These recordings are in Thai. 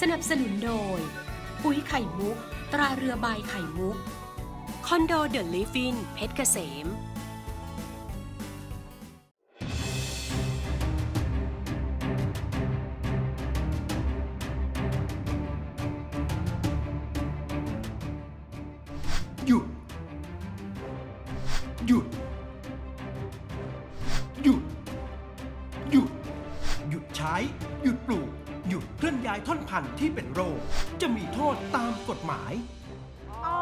สนับสนุนโดย ปุ๋ยไข่มุก ตราเรือใบไข่มุก คอนโดเดอะลิฟฟินเพชรเกษม หยุด หยุด หยุด หยุด หยุดใช้ายท่อนพันธุ์ที่เป็นโรค จะมีโทษตามกฎหมาย อ๋อ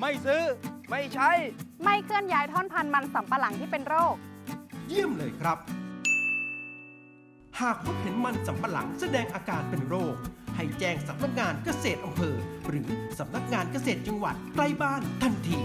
ไม่ซื้อ ไม่ใช้ ไม่เคลื่อนย้ายท่อนพันธุ์มันสำปะหลังที่เป็นโรค เยี่ยมเลยครับ หากพบเห็นมันสำปะหลังแสดงอาการเป็นโรค ให้แจ้งสำนักงานเกษตรอำเภอ หรือสำนักงานเกษตรจังหวัดใกล้บ้านทันที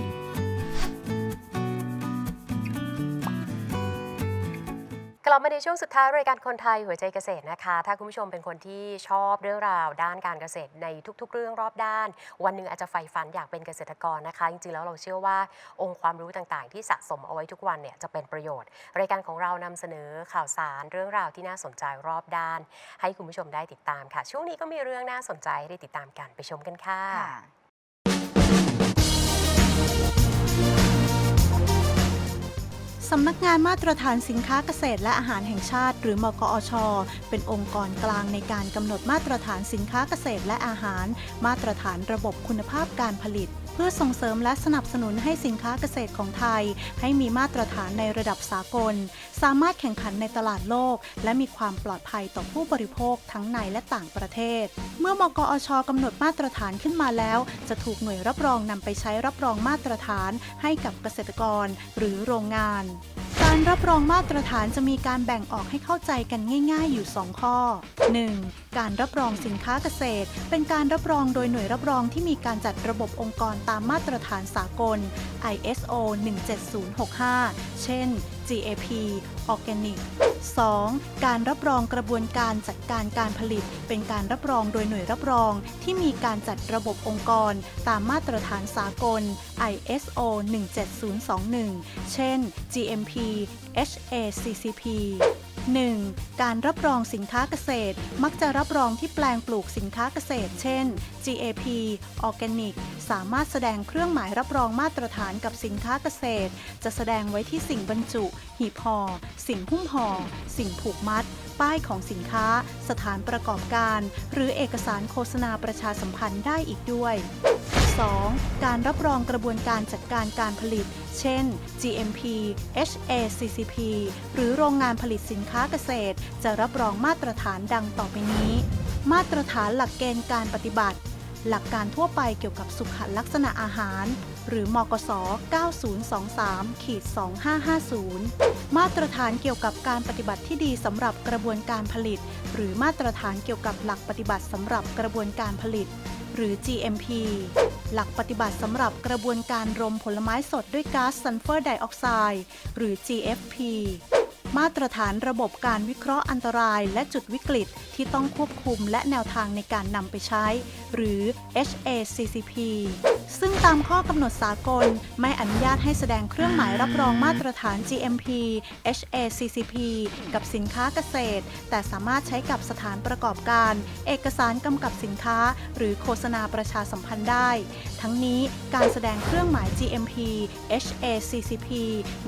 กลับมาในช่วงสุดท้ายรายการคนไทยหัวใจเกษตรนะคะ ถ้าคุณผู้ชมเป็นคนที่ชอบเรื่องราวด้านการเกษตรในทุก ๆ เรื่องรอบด้าน วันหนึ่งอาจจะใฝ่ฝันอยากเป็นเกษตรกรนะคะ จริงๆแล้วเราเชื่อว่าองค์ความรู้ต่างๆ ที่สะสมเอาไว้ทุกวันเนี่ยจะเป็นประโยชน์ รายการของเรานำเสนอข่าวสารเรื่องราวที่น่าสนใจรอบด้าน ให้คุณผู้ชมได้ติดตามค่ะ ช่วงนี้ก็มีเรื่องน่าสนใจให้ได้ติดตามกันไปชมกันค่ะ สำนักงานมาตรฐานสินค้าเกษตรและอาหารแห่งชาติ หรือมกอช เป็นองค์กรกลางในการกำหนดมาตรฐานสินค้าเกษตรและอาหาร มาตรฐานระบบคุณภาพการผลิต เพื่อส่งเสริมและสนับสนุนให้สินค้าเกษตรของไทย ให้มีมาตรฐานในระดับสากล สามารถแข่งขันในตลาดโลก และมีความปลอดภัยต่อผู้บริโภคทั้งในและต่างประเทศ เมื่อมกอชกำหนดมาตรฐานขึ้นมาแล้ว จะถูกหน่วยรับรองนำไปใช้รับรองมาตรฐานให้กับเกษตรกร หรือโรงงาน การรับรองมาตรฐานจะมีการแบ่งออกให้เข้าใจกันง่าย ๆ อยู่ 2 ข้อ 1. การรับรองสินค้าเกษตร เป็นการรับรองโดยหน่วยรับรองที่มีการจัดระบบองค์กรตามมาตรฐานสากล ISO 17065 เช่น GAP Organic 2. การรับรองกระบวนการจัดการการผลิต เป็นการรับรองโดยหน่วยรับรอง ที่มีการจัดระบบองค์กร ตามมาตรฐานสากล ISO 17021 เช่น GMP HACCP 1. การรับรองสินค้าเกษตร มักจะรับรองที่แปลงปลูกสินค้าเกษตร เช่น GAP Organic สามารถแสดงเครื่องหมายรับรองมาตรฐานกับสินค้าเกษตร จะแสดงไว้ที่สิ่งบรรจุ หีบห่อ สิ่งหุ้มห่อ สิ่งผูกมัด ป้ายของสินค้า สถานประกอบการ หรือเอกสารโฆษณาประชาสัมพันธ์ได้อีกด้วย 2. การรับรองกระบวนการจัดการการผลิต เช่น GMP HACCP หรือโรงงานผลิตสินค้าเกษตร จะรับรองมาตรฐานดังต่อไปนี้ มาตรฐานหลักเกณฑ์การปฏิบัติ หลักการทั่วไปเกี่ยวกับสุขลักษณะอาหาร หรือมกส 9023-2550 มาตรฐานเกี่ยวกับการปฏิบัติที่ดีสำหรับกระบวนการผลิต หรือมาตรฐานเกี่ยวกับหลักปฏิบัติสำหรับกระบวนการผลิต หรือ GMP หลักปฏิบัติสำหรับกระบวนการรมผลไม้สดด้วยก๊าซซัลเฟอร์ไดออกไซด์หรือ GFP มาตรฐานระบบการวิเคราะห์อันตรายและจุดวิกฤตที่ต้องควบคุมและแนวทางในการนำไปใช้ หรือ HACCP ซึ่งตามข้อกำหนดสากลไม่อนุญาตให้แสดงเครื่องหมายรับรองมาตรฐาน GMP HACCP กับสินค้าเกษตร แต่สามารถใช้กับสถานประกอบการ เอกสารกำกับสินค้า หรือโฆษณาประชาสัมพันธ์ได้ ทั้งนี้การแสดงเครื่องหมาย GMP HACCP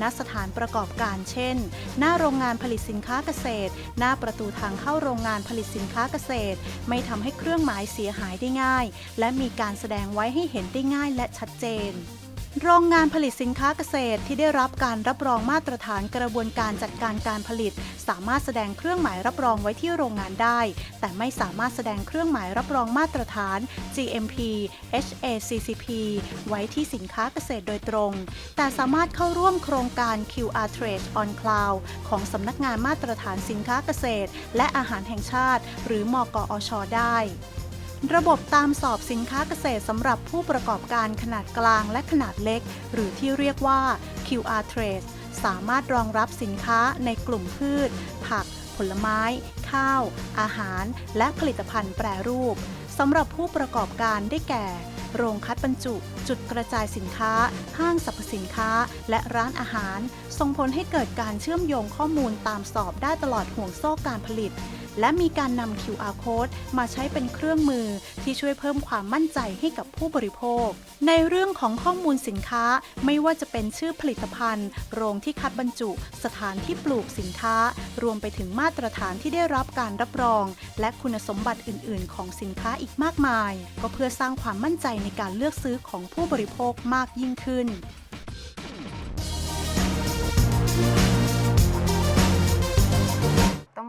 ณสถานประกอบการเช่น หน้าโรงงานผลิตสินค้าเกษตร หน้าประตูทางเข้าโรงงานผลิตสินค้าเกษตร ไม่ทำให้เครื่องหมายเสียหายได้ง่าย และมีการแสดงไว้ให้เห็นได้ง่ายและชัดเจน โรงงานผลิตสินค้าเกษตรที่ได้รับการรับรองมาตรฐานกระบวนการจัดการการผลิต สามารถแสดงเครื่องหมายรับรองไว้ที่โรงงานได้ แต่ไม่สามารถแสดงเครื่องหมายรับรองมาตรฐาน GMP HACCP ไว้ที่สินค้าเกษตรโดยตรง แต่สามารถเข้าร่วมโครงการ QR Trade on Cloud ของสำนักงานมาตรฐานสินค้าเกษตร และอาหารแห่งชาติ หรือมกอชได้ ระบบตามสอบสินค้าเกษตรสำหรับผู้ประกอบการขนาดกลางและขนาดเล็ก หรือที่เรียกว่า QR Trace สามารถรองรับสินค้าในกลุ่มพืช ผัก ผลไม้ ข้าว อาหาร และผลิตภัณฑ์แปรรูปสำหรับผู้ประกอบการได้แก่ โรงคัดบรรจุ จุดกระจายสินค้า ห้างสรรพสินค้า และร้านอาหาร ส่งผลให้เกิดการเชื่อมโยงข้อมูลตามสอบได้ตลอดห่วงโซ่การผลิต และมีการนำ QR code มาใช้เป็นเครื่องมือที่ช่วยเพิ่มความมั่นใจให้กับผู้บริโภค ในเรื่องของข้อมูลสินค้าไม่ว่าจะเป็นชื่อผลิตภัณฑ์ โรงที่คัดบรรจุ สถานที่ปลูกสินค้า รวมไปถึงมาตรฐานที่ได้รับการรับรอง และคุณสมบัติอื่น ๆ ของสินค้าอีกมากมาย ก็เพื่อสร้างความมั่นใจในการเลือกซื้อของผู้บริโภคมากยิ่งขึ้น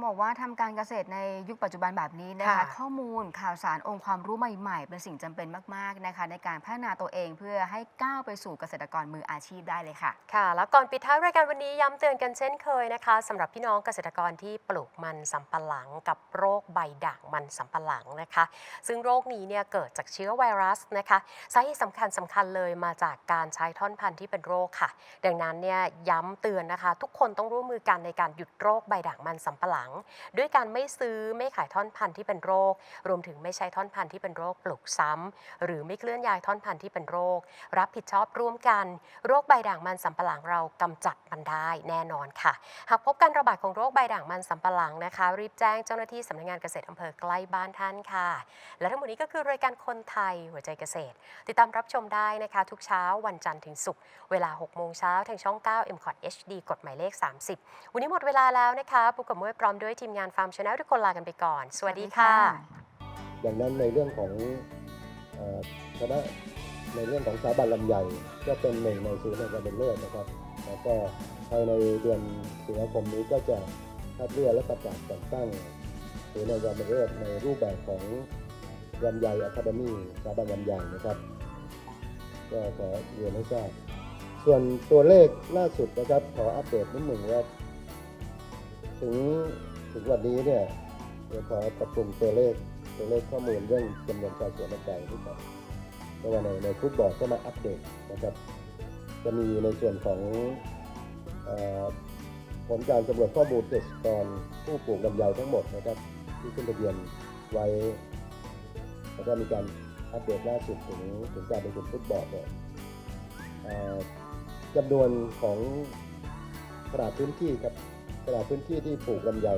บอกว่าทำการเกษตรในยุคปัจจุบันแบบนี้นะคะค่ะข้อมูลข่าวสารองค์ความรู้ใหม่ๆ เป็นสิ่งจำเป็นมากๆนะคะ ในการพัฒนาตัวเองเพื่อให้ก้าวไปสู่เกษตรกรมืออาชีพได้เลยค่ะ ค่ะ แล้วก่อนปิดท้ายรายการวันนี้ย้ำเตือนกันเช่นเคยนะคะสำหรับพี่น้องเกษตรกรที่ปลูกมันสำปะหลังกับโรคใบด่างมันสำปะหลังนะคะ ซึ่งโรคนี้เนี่ยเกิดจากเชื้อไวรัสนะคะสาเหตุสำคัญสำคัญเลยมาจากการใช้ท่อนพันธุ์ที่เป็นโรคค่ะ ดังนั้นเนี่ยย้ำเตือนนะคะ ทุกคนต้องร่วมมือกันในการหยุดโรคใบด่างมันสำปะหลังด้วยการไม่ซื้อไม่ขายท่อนพันธุ์ที่เป็นโรค รวมถึงไม่ใช้ท่อนพันธุ์ที่เป็นโรคปลูกซ้ำหรือไม่เคลื่อนย้ายท่อนพันธุ์ที่เป็นโรค รับผิดชอบร่วมกัน โรคใบด่างมันสำปะหลังเรากำจัดมันได้แน่นอนค่ะ หากพบการระบาดของโรคใบด่างมันสำปะหลังนะคะ รีบแจ้งเจ้าหน้าที่สำนักงานเกษตรอำเภอใกล้บ้านท่านค่ะ และทั้งหมดนี้ก็คือรายการคนไทยหัวใจเกษตร ติดตามรับชมได้นะคะ ทุกเช้าวันจันทร์ถึงศุกร์เวลา 6 โมงเช้าทางช่อง 9 m c o t HD กฎหมายเลข 30 วันนี้หมดเวลาแล้วนะคะปุกกับมวยพร้อมด้วย้วยทีมงานฟาร์มชาแนลทุกคนลากันไปก่อน สวัสดีค่ะ ดังนั้นในเรื่องของเอ่อคณะในเรื่องของสถาบันลำใหญ่ก็เป็นหนึ่งในศูนย์ในการเป็นเลิศนะครับ แล้วก็ภายในเดือนสิงหาคมนี้ก็จะคัดเลือกและประกาศแต่งตั้งศูนย์ในการเป็นเลิศในรูปแบบของลำใหญ่อะคาเดมี่สถาบันลำใหญ่นะครับก็ขอเรียนให้ทราบส่วนตัวเลขล่าสุดนะครับ ขออัปเดตนิดหนึ่งว่าถึง ถึงวันนี้เนี่ยเดี๋ยวขอปรับปรุงตัวเลขตัวเลขข้อมูลเรื่องจำนวนการสวนลำไยที่ก่อนเพราะว่าในในฟุตบอลก็มาอัปเดตนะครับ จะมีในส่วนของผลการสำรวจข้อมูลเกษตรกรผู้ปลูกลำไยทั้งหมดนะครับ ที่ขึ้นทะเบียนไว้แล้วก็มีการอัปเดตล่าสุดถึงถึงการประชุมฟุตบอลเนี่ยจำนวนของขนาดพื้นที่ครับ ขนาดพื้นที่ที่ปลูกลำไย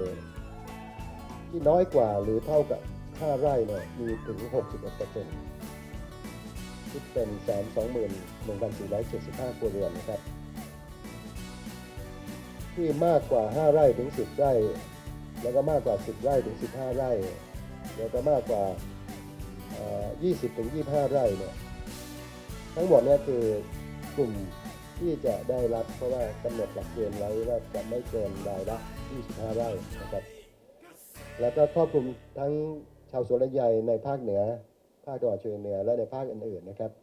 ที่น้อยกว่าหรือเท่ากับ5ไร่เนี่ยมีถึง 61เปอร์เซ็นต์คิดเป็นแสนสองหมื่นหนึ่งพันสี่ร้อยเจ็ดสิบห้าครัวเรือนนะครับ ที่มากกว่า 5 ไร่ถึง 10 ไร่ แล้วก็มากกว่า 10 ไร่ถึง 15 ไร่ แล้วก็มากกว่า 20ถึง25 ไร่เนี่ยทั้งหมดเนี่ยคือกลุ่ม ที่จะได้รับเพราะว่ากำหนดหลักเกณฑ์ไว้ว่าจะไม่เกินรายละ 25 ไร่นะครับ แล้วก็ครอบคลุมทั้งชาวสวนลำไยในภาคเหนือ ภาคตะวันออกเฉียงเหนือและในภาคอื่นๆนะครับ